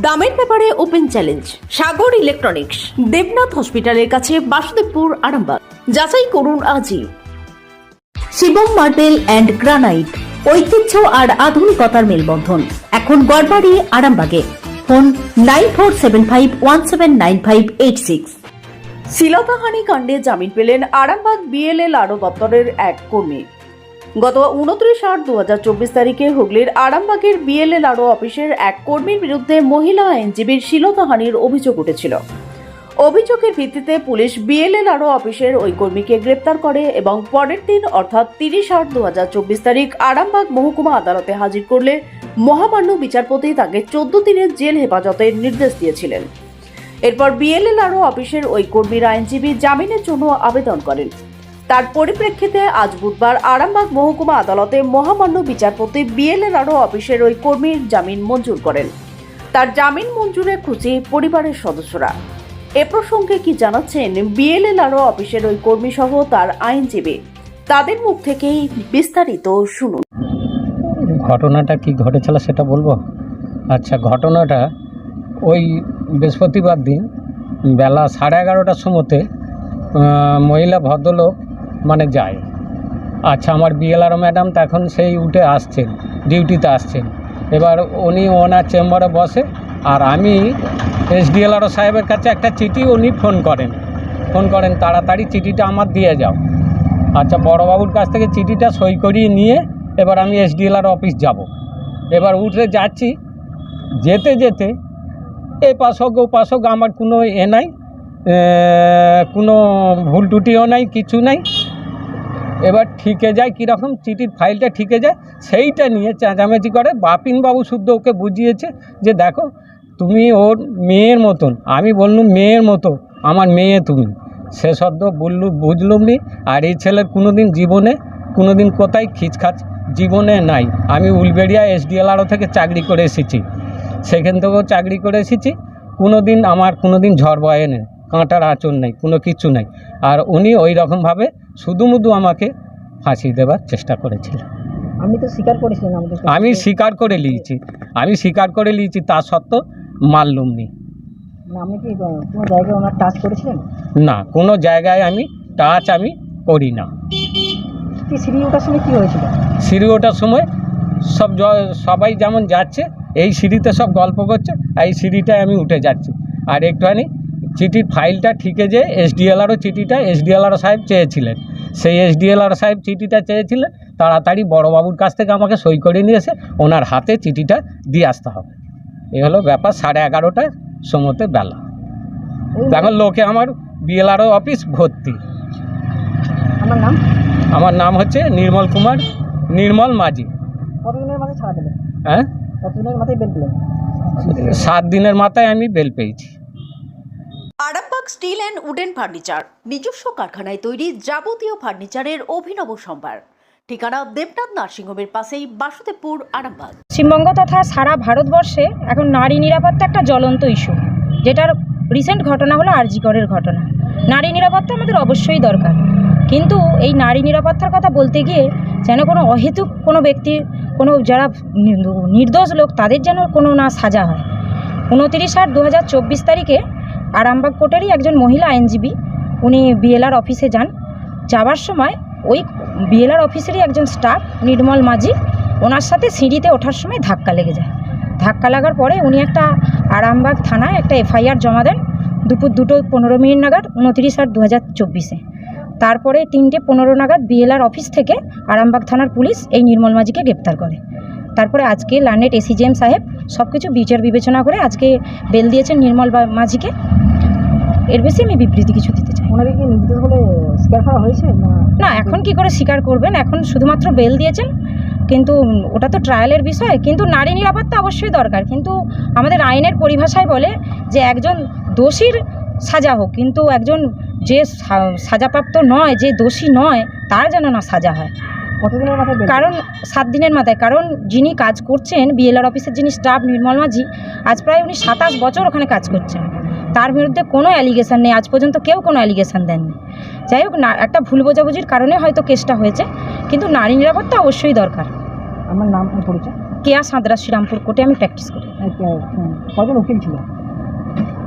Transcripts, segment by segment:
দামের ব্যাপারে open challenge, Sagar electronics, Debnath হসপিটালের কাছে বাসুদেবপুর আরামবাগ। যাচাই করুন আজই। শিবম মার্বেল অ্যান্ড গ্রানাইট, ঐতিহ্য আর আধুনিকতার মেলবন্ধন। এখন গড়বাড়ি, আরামবাগে। Phone nine four seven five one seven nine five eight six. শিলতাহানি কাণ্ডে জামিন পেলেন আরামবাগ বিএলএল আরও দপ্তরের এক কর্মী। গত উনত্রিশ আট দু তারিখে হুগলির আরামবাগের বিএলএল আরও অফিসের এক কর্মীর বিরুদ্ধে মহিলা আইনজীবীর শিলতাহানির অভিযোগ উঠেছিল। অভিযোগের ভিত্তিতে পুলিশ বিএলএল আরও অফিসের ওই কর্মীকে গ্রেপ্তার করে এবং পরের দিন অর্থাৎ তিরিশ আট দু তারিখ আরামবাগ মহকুমা আদালতে হাজির করলে মহামান্য বিচারপতি তাকে চোদ্দ দিনের জেল হেফাজতের নির্দেশ দিয়েছিলেন। এরপর বিএলএল আরও অফিসের ওই কর্মীর আইনজীবী জামিনের জন্য আবেদন করেন। তার পরিপ্রেক্ষিতে আজ বুধবার আরামবাগ মহকুমা আদালতে মহামান্য বিচারপতি বিএলএল আরও অফিসের ওই কর্মীর জামিন মঞ্জুর করেন। তার জামিন মঞ্জুরে খুঁজি পরিবারের সদস্যরা। এ প্রসঙ্গে কি জানাচ্ছেন বিএলএল আরও অফিসের ওই কর্মী সহ তার আইনজীবী? তাদের মুখ থেকেই বিস্তারিত শুনুন। ঘটনাটা কি ঘটেছিল সেটা বলব? আচ্ছা ঘটনাটা ওই বৃহস্পতিবার দিন বেলা সাড়ে এগারোটার সময়তে মহিলা ভদ্রলোক মানে যায়। আচ্ছা আমার বিএলআর ম্যাডাম তো এখন সেই উঠে আসছেন ডিউটিতে আসছেন। এবার উনি ওনার চেম্বারে বসে, আর আমি এসডিএলআরও সাহেবের কাছে একটা চিঠি উনি ফোন করেন। ফোন করেন, তাড়াতাড়ি চিঠিটা আমার দিয়ে যাও। আচ্ছা বড়োবাবুর কাছ থেকে চিঠিটা সই করিয়ে নিয়ে এবার আমি এসডিএলআর অফিস যাব। এবার উঠে যাচ্ছি। যেতে যেতে এ পাশ হোক, ও পাশ হোক, আমার কোনো এ নাই কোনো ভুল টুটিও নাই, কিছু নাই। এবার ঠিকে যায়, কীরকম চিঠির ফাইলটা ঠিকে যায়, সেইটা নিয়ে চেঁচামেচি করে। বাপিনবাবু শুদ্ধ ওকে বুঝিয়েছে যে, দেখো, তুমি ওর মেয়ের মতন, আমি বললুম মেয়ের মতো, আমার মেয়ে তুমি। সে সদ্য বললু, বুঝলুম নি, আর এই ছেলের কোনো দিন জীবনে কোনো দিন কোথায় খিচখাচ জীবনে নাই। আমি উলবেড়িয়া এসডিএলআরও থেকে চাকরি করে এসেছি। সেখান থেকেও চাকরি করে এসেছি। কোনো দিন আমার কোনো দিন ঝড় বয়ে নেই। কাঁটার আঁচড় নেই কোনো কিছু নেই। আর উনি ওই রকমভাবে শুধুমুধু আমাকে ফাঁসি দেবার চেষ্টা করেছিলেন আমি তো স্বীকার কাছে। আমি স্বীকার করে নিয়েছি। আমি স্বীকার করে নিয়েছি তা সত্ত্বেও মারলুম নি। না, আপনি কি কোনো জায়গায় ওনার টাচ করেছিলেন? না কোনো জায়গায় আমি টাচ আমি করি না। কি সিঁড়ি ওঠার সময় কি হয়েছিল? সিঁড়ি সময় সব সবাই যেমন যাচ্ছে এই সিঁড়িতে সব গল্প করছে আর এই সিঁড়িটায় আমি উঠে যাচ্ছি। আর একটুখানি চিঠির ফাইলটা ঠিকে যে এসডিএলআরও চিঠিটা এসডিএলআর সাহেব চেয়েছিলেন। সেই এসডিএলআর সাহেব চিঠিটা চেয়েছিলেন তাড়াতাড়ি বড়োবাবুর কাছ থেকে আমাকে সই করে নিয়ে এসে ওনার হাতে চিঠিটা দিয়ে আসতে হবে। এ হলো ব্যাপার সাড়ে এগারোটার সময়তে বেলা। এখন লোকে আমার বিএলআরও অফিস ভর্তি। আমার নাম? আমার নাম হচ্ছে নির্মল কুমার নির্মল মাঝি। হ্যাঁ? সাত দিনের মাথায় আমি বেল পেয়েছি। Arambagh steel and wooden furniture, নিজস্ব কারখানায় তৈরি যাবতীয় ফার্নিচারের অভিনব সম্ভার। ঠিকানা দেবনাথ নার্সিংহোমের পাশেই বাসুদেবপুর, আরামবাগ। পশ্চিমবঙ্গ তথা সারা ভারতবর্ষে এখন নারী নিরাপত্তা একটা জ্বলন্ত ইস্যু, যেটার রিসেন্ট ঘটনা হলো আরজিকরের ঘটনা। নারী নিরাপত্তা আমাদের অবশ্যই দরকার। কিন্তু এই নারী নিরাপত্তার কথা বলতে গিয়ে যেন কোনো অহেতুক কোনো ব্যক্তির কোনো যারা নির্দোষ লোক, তাদের যেন কোনো না সাজা হয়। উনতিরিশ আট দু তারিখে আরামবাগ কোর্টেরই একজন মহিলা আইনজীবী। উনি বিএলআর অফিসে যান। যাবার সময় ওই বিএলআর অফিসেরই একজন স্টাফ নির্মল মাঝি, ওনার সাথে সিঁড়িতে ওঠার সময় ধাক্কা লেগে যায়। ধাক্কা লাগার পরে উনি একটা আরামবাগ থানায় একটা এফআইআর জমা দেন দুপুর দুটো পনেরো মিনিট নাগাদ, উনতিরিশ আট দু হাজার চব্বিশে। তারপরে তিনটে পনেরো নাগাদ বিএলআর অফিস থেকে আরামবাগ থানার পুলিশ এই নির্মল মাঝিকে গ্রেপ্তার করে। তারপরে আজকে লার্নেট এসিজিএম সাহেব সব কিছু বিচার বিবেচনা করে আজকে বেল দিয়েছেন নির্মল মাঝিকে। এর বেশি আমি বিবৃতি কিছু দিতে চাই। ওনাকে কি নির্দেশ বলে স্বীকার করা হয়েছে না? না এখন কি করে স্বীকার করবেন? এখন শুধুমাত্র বেল দিয়েছেন কিন্তু ওটা তো ট্রায়ালের বিষয় কিন্তু নারী নিরাপত্তা অবশ্যই দরকার। কিন্তু আমাদের আইনের পরিভাষায় বলে যে একজন দোষীর সাজা হোক কিন্তু একজন যে সাজাপ্রাপ্ত নয় যে দোষী নয় তার যেন না সাজা হয়। কারণ সাত দিনের মাথায়। কারণ যিনি কাজ করছেন বিএলআর অফিসের যিনি স্টাফ নির্মল মাঝি আজ প্রায় উনি সাতাশ বছর ওখানে কাজ করছেন। তার বিরুদ্ধে কোনো অ্যালিগেশন নেই। আজ পর্যন্ত কেউ কোনো অ্যালিগেশন দেননি। যাই হোক না একটা ভুল বোঝাবুঝির কারণে হয়তো কেসটা হয়েছে কিন্তু নারী নিরাপত্তা অবশ্যই দরকার। আমার নাম পরিচয় কেয়া সাঁতরা শ্রীরামপুর কোর্টে আমি প্র্যাকটিস করি। কজন উকিল ছিল?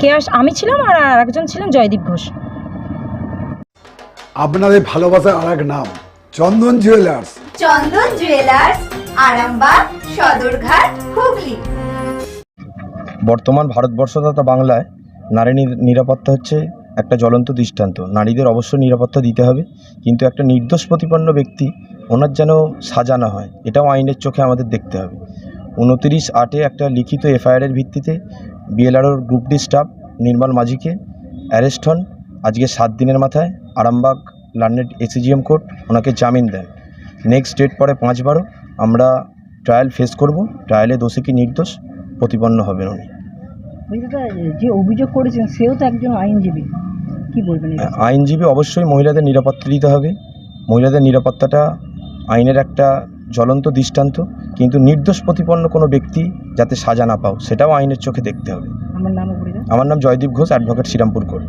কেয়া আমি ছিলাম আর আর একজন ছিলেন জয়দীপ ঘোষ। আপনাদের ভালোবাসার আর এক নাম। Chandan jewellers Chandan jewellers Arambagh Sadarghat Hooghly. বর্তমান ভারতবর্ষ তথা বাংলায় নারী নির- নিরাপত্তা হচ্ছে একটা জ্বলন্ত দৃষ্টান্ত। নারীদের অবশ্যই নিরাপত্তা দিতে হবে কিন্তু একটা নির্দোষ প্রতিপন্ন ব্যক্তি ওনার যেন সাজা না হয় এটাও আইনের চোখে আমাদের দেখতে হবে। উনতিরিশ আটে একটা লিখিত এফআইআরের ভিত্তিতে বিএলআরওর গ্রুপ ডি স্টাফ নির্মল মাঝিকে অ্যারেস্ট হন। আজকে সাত দিনের মাথায় আরামবাগ লার্নেড এসিজিএম কোর্ট ওনাকে জামিন দেন। নেক্সট ডেট পরে পাঁচ বারো আমরা ট্রায়াল ফেস করব ট্রায়ালে দোষী কি নির্দোষ প্রতিপন্ন হবেন উনি। যে অভিযোগ করেছেন সেও তো একজন আইনজীবী। কি বলবেন আইনজীবী অবশ্যই মহিলাদের নিরাপত্তা দিতে হবে। মহিলাদের নিরাপত্তাটা আইনের একটা জ্বলন্ত দৃষ্টান্ত কিন্তু নির্দোষ প্রতিপন্ন কোনো ব্যক্তি যাতে সাজা না পাও সেটাও আইনের চোখে দেখতে হবে। আমার নামও আমার নাম জয়দীপ ঘোষ অ্যাডভোকেট শ্রীরামপুর কোর্ট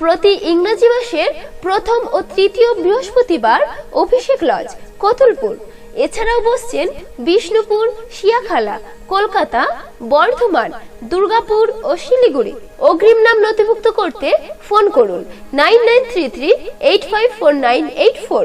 প্রতি ইংরেজি মাসের প্রথম ও তৃতীয় বৃহস্পতিবার অভিষেক লজ, কতুলপুর। এছাড়াও বসছেন বিষ্ণুপুর, শিয়াখালা, কলকাতা, বর্ধমান, দুর্গাপুর ও শিলিগুড়ি। অগ্রিম নাম নথিভুক্ত করতে ফোন করুন nine nine three three eight five four nine eight four.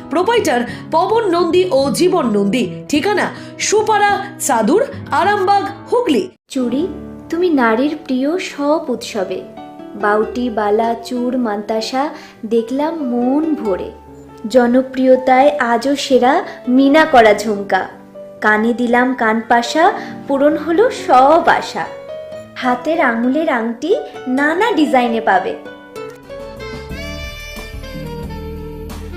Proprietor Pawan Nandi ও জীবন নন্দী। ঠিকানা সুপারা চাদুর, আরামবাগ, হুগলি। চুড়ি তুমি নারীর প্রিয় সব উৎসবে। বাউটি, বালা চূড় মান্তাসা, দেখলাম মন ভরে। জনপ্রিয়তায় আজও সেরা মিনা করা ঝুমকা। কানে দিলাম কানপাশা পূরণ হলো সব আশা। হাতের আঙুলের আংটি নানা ডিজাইনে পাবে।